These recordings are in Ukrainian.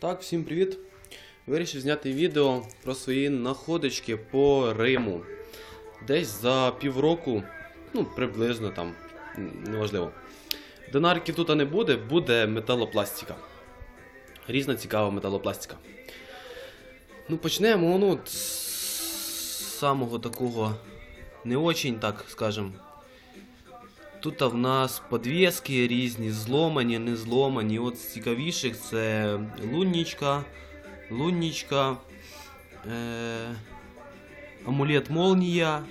Так, всім привіт! Вирішив зняти відео про свої находочки по Риму. Десь за півроку, ну, приблизно там, неважливо. Динарків тут не буде, буде металопластика. Різна цікава металопластика. Ну, почнемо ну, з самого такого не очень, так скажем. Тут в нас подвески різні, зломані, не зломані. От з цікавіших це луннічка, луннічка, е- амулет молнія,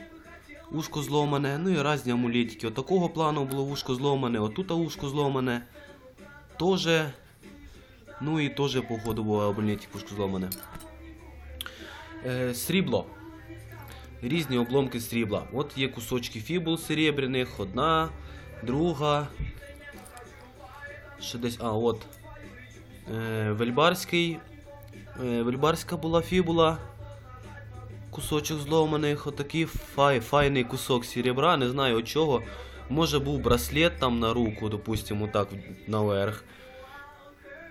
ушко зломане, ну і різні амулетики. От такого плану було ушко зломане, отут ушко зломане. Тоже. Ну і теж, походу, було амулетик ушко зломане. Е- срібло. Різні обломки срібла. От є кусочки фібул серебряних, одна, друга. Ще десь. А, от. Е, Вельбарський. Е, Вельбарська була фібула. Кусочок зломаних. Отакий фай, файний кусок серебра. Не знаю от чого. Може був браслет там на руку, допустимо, так, наверх.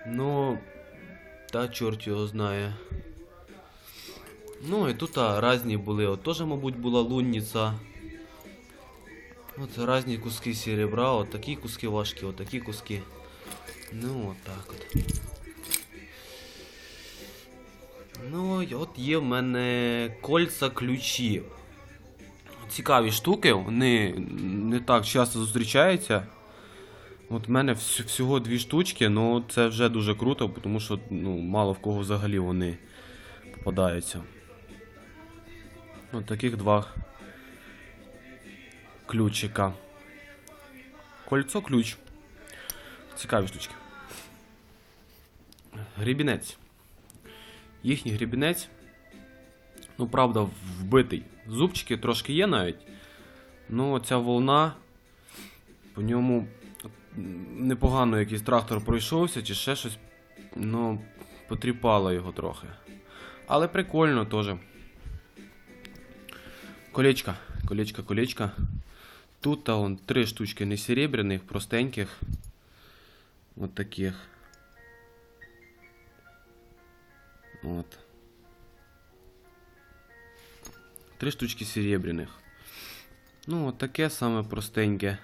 Ну. Та чорт його знає. Ну і тут а, різні були. От теж, мабуть, була лунниця. От різні куски серебра, от такі куски важкі, от такі куски. Ну, от так от. Ну, от є в мене кольца ключі. Цікаві штуки, вони не так часто зустрічаються. От в мене вс- всього дві штучки, ну це вже дуже круто, тому що ну, мало в кого взагалі вони попадаються. От таких два ключика. Кольцо ключ. Цікаві штучки. Грібінець. Їхній грібінець. Ну, правда, вбитий. Зубчики трошки є навіть. Ну, ця волна. По ньому непогано якийсь трактор пройшовся, чи ще щось. Ну, потріпало його трохи. Але прикольно теж. Колечко, колечко, колечко. Тут он три штучки не серебряних, простеньких. Вот таких. Вот. Три штучки серебряних. Ну, от таке саме простеньке.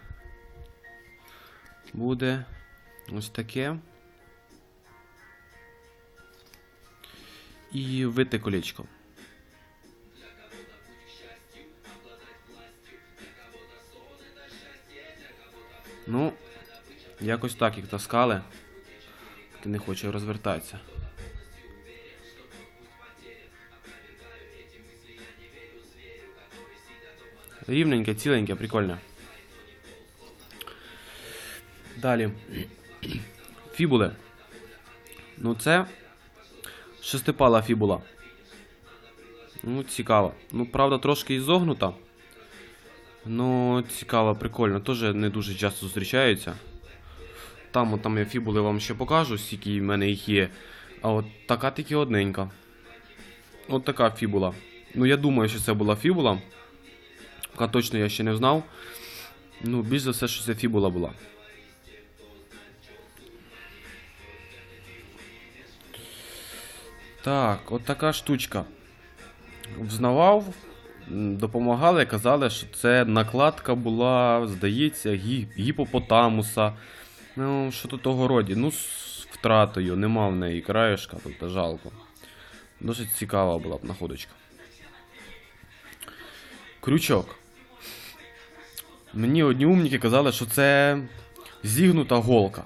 Буде ось таке. І вите колечко. Ну, якось так їх таскали. Ти не хоче розвертатися. Рівненьке, ціленьке, прикольне. Далі. Фібули. Ну, це шестипала фібула. Ну, цікаво. Ну, правда, трошки ізогнута. Ну, цікаво, прикольно. Теж не дуже часто зустрічаються. Там, от, там я фібули вам ще покажу, скільки в мене їх є. А от така тільки одненька. От така фібула. Ну, я думаю, що це була фібула. Поки точно я ще не знав. Ну, більш за все, що це фібула була. Так, от така штучка. Взнавав, допомагали, казали, що це накладка була, здається, гіпопотамуса. Ну, що то того роді. Ну, з втратою, нема в неї краєшка, тобто жалко. Досить цікава була б находочка. Крючок. Мені одні умніки казали, що це зігнута голка.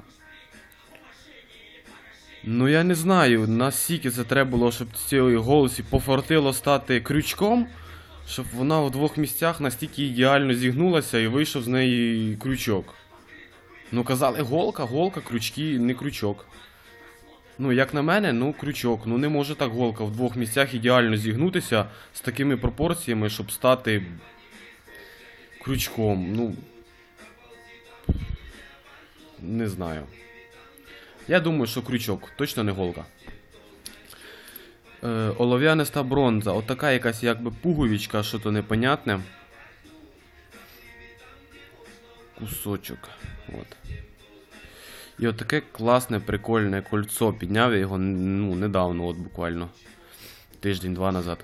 Ну я не знаю, наскільки це треба було, щоб цій голосі пофартило стати крючком, щоб вона в двох місцях настільки ідеально зігнулася і вийшов з неї крючок. Ну, казали, голка, голка, крючки, не крючок. Ну, як на мене, ну крючок. Ну не може так голка в двох місцях ідеально зігнутися з такими пропорціями, щоб стати крючком. Ну. Не знаю. Я думаю, що крючок, точно не голка. Е, олов'яниста бронза. Отака якась якби пуговичка, що то непонятне. Кусочок. От. І от таке класне, прикольне кольцо. Підняв я його ну, недавно, от буквально. Тиждень-два назад.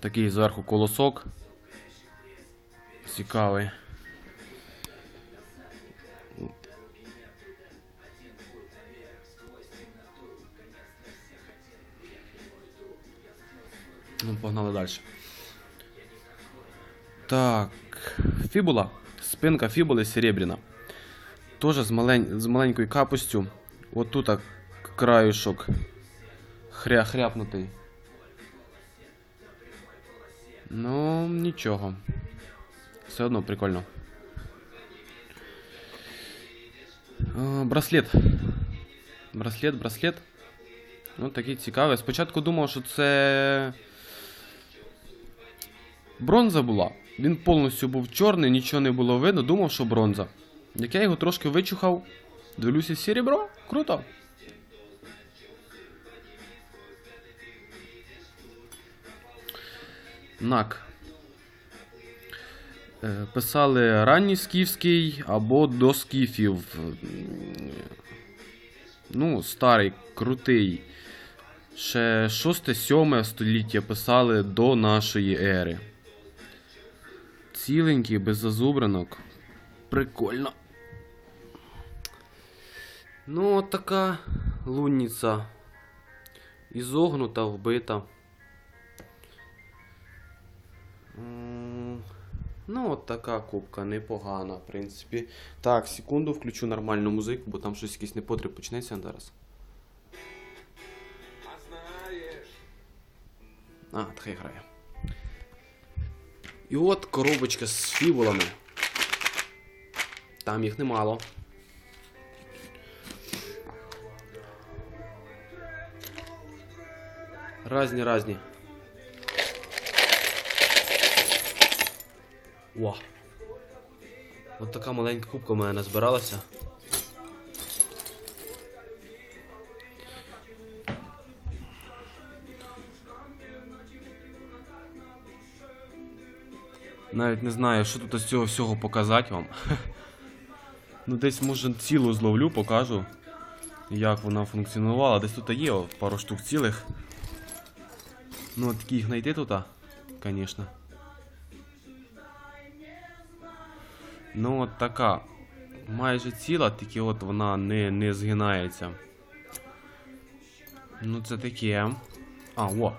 Такий зверху колосок. Цікавий. Ну, погнали далі. Так. Фібула. Спинка фібули серебряна. Тоже з, малень... з маленькою капустю. От тут краюшок хря хряпнутий. Ну, нічого. Все одно прикольно. Браслет. Браслет, браслет. Ну, такий цікавий. Спочатку думав, що це. Бронза була. Він повністю був чорний, нічого не було видно, думав, що бронза. Як я його трошки вичухав, дивлюся серебро, круто. Нак. Е, Писали ранній скіфський або до скіфів. Ну, старий, крутий. Ще 6-7 століття писали до нашої ери. Ціленький, без зазубринок. Прикольно. Ну, от така лунниця. Ізогнута, вбита. Ну, от така кубка непогана, в принципі. Так, секунду, включу нормальну музику, бо там щось якийсь непотріб почнеться зараз. А, хай грає. І от коробочка з фібулами. Там їх немало. Разні, разні. О! От така маленька кубка в мене назбиралася. Навіть не знаю, що тут з цього всього показати вам. Ну, десь може цілу зловлю, покажу, як вона функціонувала. Десь тут є о, пару штук цілих. Ну, от їх знайти тут, звісно. Ну, от така. Майже ціла, тільки от вона не, не згинається. Ну, це таке. А, о.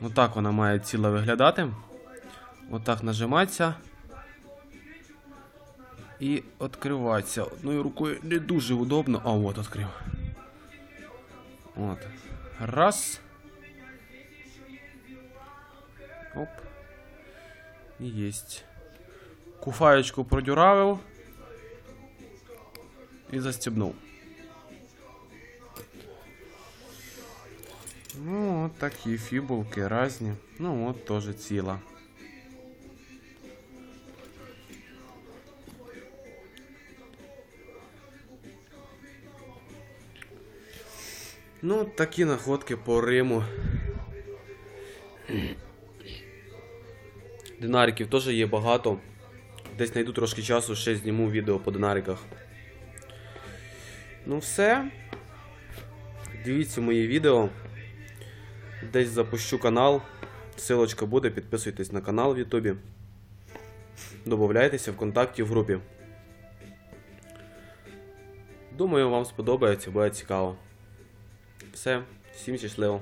Отак вона має ціла виглядати. Отак нажимається. І відкривається. Одною рукою не дуже удобно. А, от відкрив. От. Раз. Оп. І єсть. Куфаєчку продюравив. І застібнув. Ну, от такі фібулки різні. Ну, от теж ціла. Ну, такі находки по Риму. Динариків теж є багато. Десь знайду трошки часу, ще зніму відео по динариках. Ну все. Дивіться мої відео. Десь запущу канал. Силочка буде, підписуйтесь на канал в Ютубі. Добавляйтеся в контакті в групі. Думаю, вам сподобається, буде цікаво. Все, всім щасливо.